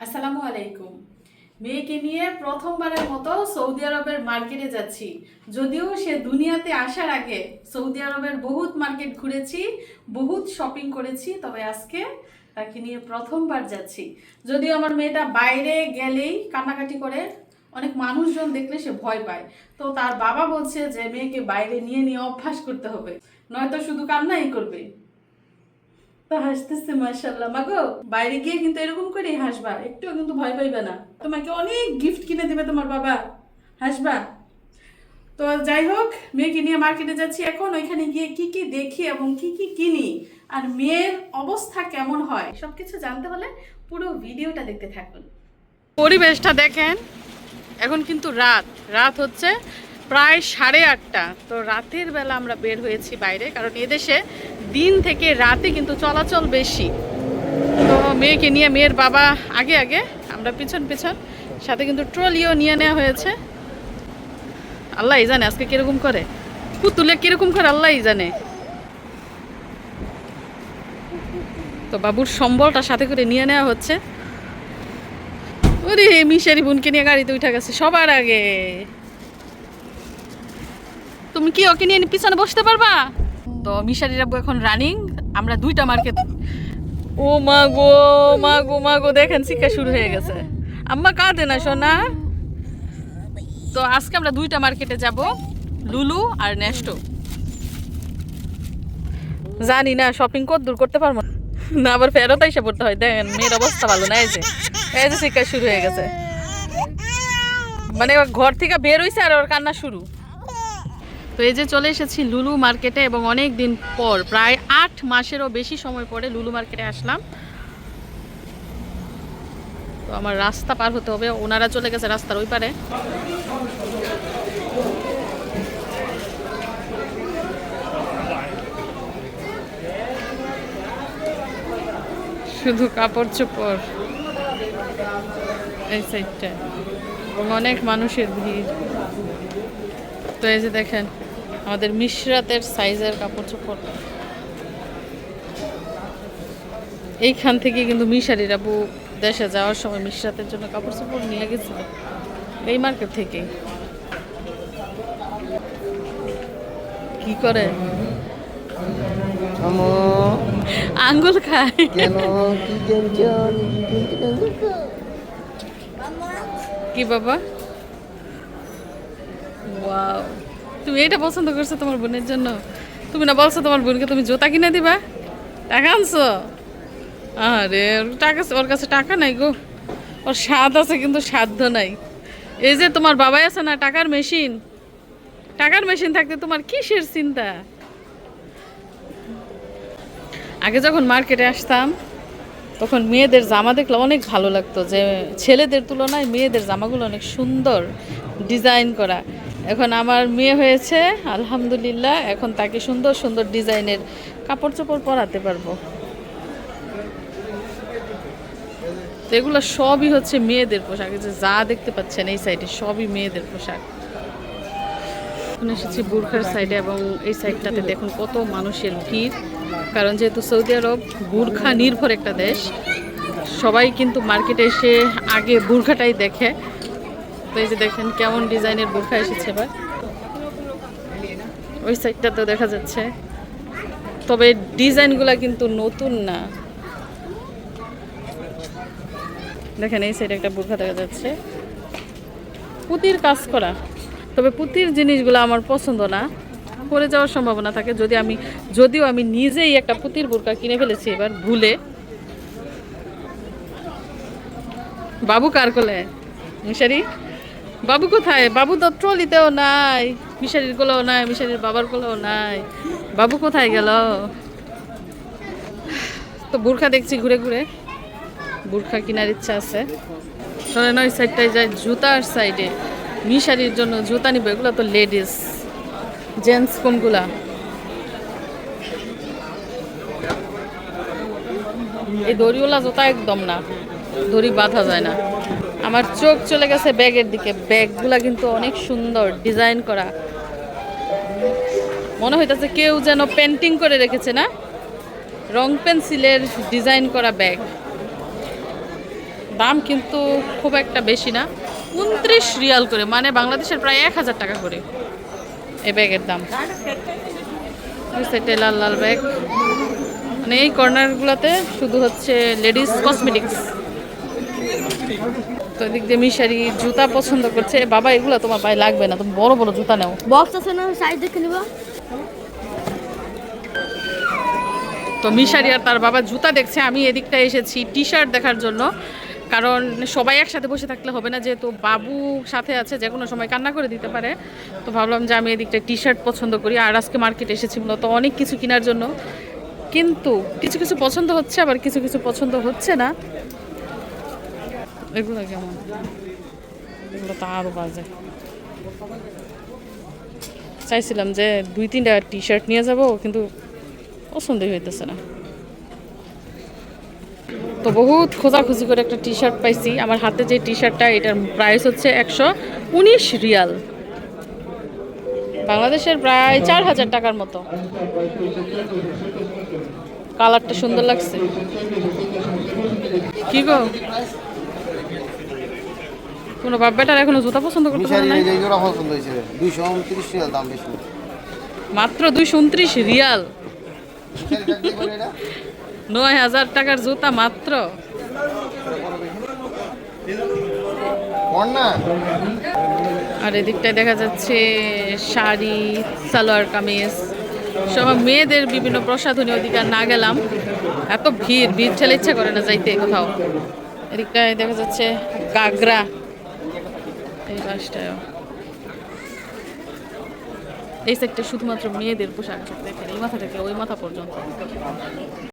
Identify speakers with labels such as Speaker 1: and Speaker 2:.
Speaker 1: আসসালামু আলাইকুম। মেয়েকে নিয়ে প্রথমবারের মতো সৌদি আরবের মার্কেটে যাচ্ছি। যদিও সে দুনিয়াতে আসার আগে সৌদি আরবের বহুত মার্কেট ঘুরেছি, বহুত শপিং করেছি, তবে আজকে তাকে নিয়ে প্রথমবার যাচ্ছি। যদিও আমার মেয়েটা বাইরে গেলেই কান্নাকাটি করে, অনেক মানুষজন দেখলে সে ভয় পায়। তো তার বাবা বলছে যে, মেয়েকে বাইরে নিয়ে নিয়ে অভ্যাস করতে হবে। নয়তো শুধু কান্নাই করবে। তো হাসতেছে মাশাল্লাহ মাগো, বাইরে গিয়ে কিন্তু এরকম করে হাসবা একটু কিন্তু ভয় পাইবে না। তোমাকে অনেক গিফট কিনে দিবে তোমার বাবা। হাসবা। তো যাই হোক, মেয়েকে নিয়ে মার্কেটে যাচ্ছি এখন। ওইখানে গিয়ে কি কি দেখি এবং কি কি কিনি, আর মেয়ের অবস্থা কেমন হয়, সবকিছু জানতে হলে পুরো ভিডিওটা দেখতে থাকুন। পরিবেশটা দেখেন, এখন কিন্তু রাত। রাত হচ্ছে প্রায় সাড়ে আটটা। তো রাতের বেলা আমরা বের হয়েছি বাইরে, কারণ এদেশে দিন থেকে রাতে কিন্তু চলাচল বেশি। তো মেয়েকে নিয়ে মেয়ের বাবা আগে আগে, আমরা পিছন পিছন, সাথে কিন্তু ট্রলিও নিয়ে নেওয়া হয়েছে। আল্লাহই জানে আজকে কীরকম করে। পুতুলে কীরকম করে আল্লাহই জানে। তো বাবুর সম্বলটা সাথে করে নিয়ে নেওয়া হচ্ছে। ওরে, মিশারি বোনকে নিয়ে গাড়িতে উঠে গেছে সবার আগে। তুমি কি ওকে নিয়ে পিছনে বসতে পারবা? তো মিশারির আব্বু এখন রানিং আমরা দুইটা মার্কেট ও মা গো মা গো মা গো, দেখেন শিক্ষা শুরু হয়ে গেছে। আম্মা কাঁদে না, সোনা। তো আজকে আমরা দুইটা মার্কেটে যাব, লুলু আর নেস্টো। জানি না শপিং কত দূর করতে পারব। না। না আবার ফেরত এসে পড়তে হয়। দেখেন, মেয়ের অবস্থা ভালো না, এই যে। এই যে শিক্ষা শুরু হয়ে গেছে। মানে ঘর থেকে বের হইছে আর ওর কান্না শুরু। তো এই যে চলে এসেছি লুলু মার্কেটে এবং অনেক দিন পর, প্রায় আট মাসেরও বেশি সময় পরে লুলু মার্কেটে আসলাম। তো আমার রাস্তা পার হতে হবে, ওনারা চলে গেছে রাস্তার ওই পারে। শুধু কাপড় চোপড় অনেক মানুষের ভিড়। তো এই যে দেখেন আমাদের মিশরাতের সাইজের কাপড় চোপড় এইখান থেকে কিন্তু মিশারির আবু দেশে যাওয়ার সময় মিশরাতের জন্য কাপড় চোপড় নিয়ে গেছিল। এই মার্কেট থেকে। কি করে? আঙ্গুল খায়।
Speaker 2: কেন? কি
Speaker 1: কি বাবা? ওয়াও। তুমি এটা পছন্দ করছ তোমার বোনের জন্য। তুমি না বলছো তোমার বোনকে তুমি জুতা কিনে দিবা। টাকা আনছো? আরে টাকা ওর কাছে টাকা নাই গো। ওর স্বাদ আছে, কিন্তু সাধ্য নাই। এই যে তোমার বাবাই আছে না, টাকার মেশিন। টাকার মেশিন থাকতে তোমার কিসের চিন্তা? আগে যখন মার্কেটে আসতাম, তখন মেয়েদের জামা দেখলে অনেক ভালো লাগতো যে ছেলেদের তুলনায় মেয়েদের জামাগুলো অনেক সুন্দর ডিজাইন করা। এখন আমার মেয়ে হয়েছে, আলহামদুলিল্লাহ, এখন তাকে সুন্দর সুন্দর ডিজাইনের কাপড় চোপড় পরাতে পারব। এগুলো সবই হচ্ছে মেয়েদের পোশাক যে দেখতে পাচ্ছেন এই সাইডে সবই মেয়েদের পোশাক। এসেছি বুরখার সাইডে এবং এই সাইডটাতে দেখুন কত মানুষের ভিড়, কারণ যেহেতু সৌদি আরব বুরখা নির্ভর একটা দেশ, সবাই কিন্তু মার্কেটে এসে আগে বুরখাটাই দেখে। তো যে দেখেন কেমন ডিজাইনের বুরখা এসেছে এবার। ওই সাইডটাতেও দেখা যাচ্ছে। তবে ডিজাইনগুলা কিন্তু নতুন না। দেখেন এই সাইডে একটা বুরখা দেখা যাচ্ছে। পুতির কাজ করা। তবে পুতির জিনিসগুলো আমার পছন্দ না। পরে যাওয়ার সম্ভাবনা থাকে। যদি আমি যদিও আমি নিজেই একটা পুতির বোরকা কিনে ফেলেছি এবার ভুলে। বাবু কার কোলে? মিশারি? বাবু কোথায়? বাবু তো ট্রলিতেও নাই, মিশারির কোলেও নাই, মিশারির বাবার কোলেও নাই। বাবু কোথায় গেল? তো বোরখা দেখছি ঘুরে ঘুরে। বোরখা কেনার ইচ্ছা আছে। ধরেন ওই সাইডটায় যায় জুতার সাইডে মিশারির জন্য জুতা নিবে, এগুলো তো লেডিস জেন্টস কোনগুলা? এই দড়িওয়ালা জুতা একদম না। দড়ি বাঁধা যায় না। আমার চোখ চলে গেছে ব্যাগের দিকে। ব্যাগগুলা কিন্তু অনেক সুন্দর ডিজাইন করা। মনে হইতেছে কেউ যেন পেন্টিং করে রেখেছে না? রং পেন্সিলের ডিজাইন করা ব্যাগ। দাম কিন্তু খুব একটা বেশি না। উনত্রিশ রিয়াল করে মানে বাংলাদেশের প্রায় এক হাজার টাকা করে এ ব্যাগের দাম। লাল লাল ব্যাগ। মানে এই কর্নারগুলোতে শুধু হচ্ছে লেডিস কসমেটিক্স তো এদিক দিয়ে মিশারি জুতা পছন্দ করছে। বাবা এগুলো তোমার পায়ে লাগবে না তুমি বড় বড় জুতা নাও।
Speaker 2: বক্স আছে না? সাইজ দেখে নিবা।
Speaker 1: তো মিশারি আর তার বাবা জুতা দেখছে আমি এদিকটা এসেছি টি শার্ট দেখার জন্য। কারণ সবাই একসাথে বসে থাকলে হবে না যেহেতু বাবু সাথে আছে যে কোনো সময় কান্না করে দিতে পারে। তো ভাবলাম যে আমি এদিকটা টি শার্ট পছন্দ করি আর আজকে মার্কেটে এসেছি মূলত অনেক কিছু কেনার জন্য। কিন্তু কিছু কিছু পছন্দ হচ্ছে আবার কিছু কিছু পছন্দ হচ্ছে না। এগুলো কেমন? এগুলো তো আরও বাজে। চাইছিলাম যে দুই তিনটা টি শার্ট নিয়ে যাব, কিন্তু পছন্দই হইতেছে না। তো বহুত খোঁজাখুঁজি করে একটা টি শার্ট পাইছি। আমার হাতে যে টি শার্টটা এটার প্রাইস হচ্ছে একশো উনিশ রিয়াল। বাংলাদেশের প্রায় চার হাজার টাকার মতো। কালারটা সুন্দর লাগছে। কি গো? কোনো বাপ বেটার এখনও জুতা পছন্দ করতে পারে না
Speaker 3: এই জোড়া পছন্দ দুইশো উনত্রিশ রিয়াল দাম বেশি।
Speaker 1: মাত্র দুইশো উনত্রিশ রিয়াল? নয় হাজার টাকার জুতা মাত্র। আর এদিকটায় দেখা যাচ্ছে শাড়ি সালোয়ার কামিজ সব মেয়েদের বিভিন্ন প্রসাধনী অধিকার না গেলাম। এত ভিড় ভিড় ঠেলে ইচ্ছা করে না যাইতে কোথাও। এদিকটায় দেখা যাচ্ছে গাগরা। এই এই সেক্টর শুধুমাত্র মেয়েদের পোশাক দেখেন এই মাথা থেকে ওই মাথা পর্যন্ত।